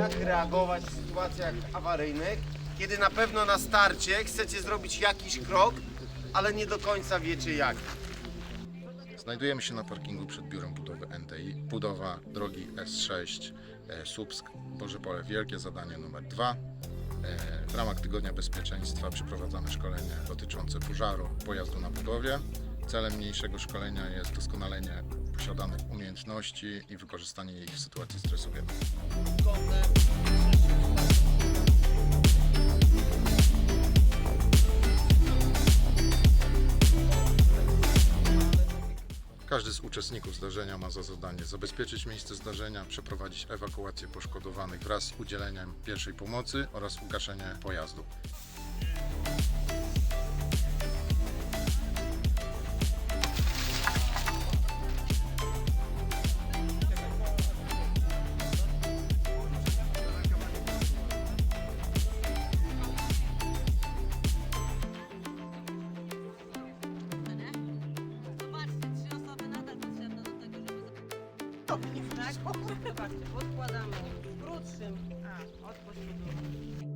jak reagować w sytuacjach awaryjnych, kiedy na pewno na starcie chcecie zrobić jakiś krok, ale nie do końca wiecie jak. Znajdujemy się na parkingu przed biurem budowy NTI. Budowa drogi S6 e, Słupsk Wielkie, zadanie numer 2. W ramach Tygodnia Bezpieczeństwa przeprowadzamy szkolenie dotyczące pożaru pojazdu na budowie. Celem mniejszego szkolenia jest doskonalenie posiadanych umiejętności i wykorzystanie ich w sytuacji stresowej. Każdy z uczestników zdarzenia ma za zadanie zabezpieczyć miejsce zdarzenia, przeprowadzić ewakuację poszkodowanych wraz z udzieleniem pierwszej pomocy oraz ugaszenie pojazdu. Żeby... Tak? Zobaczcie, podkładamy w krótszym. A, od pośrodku.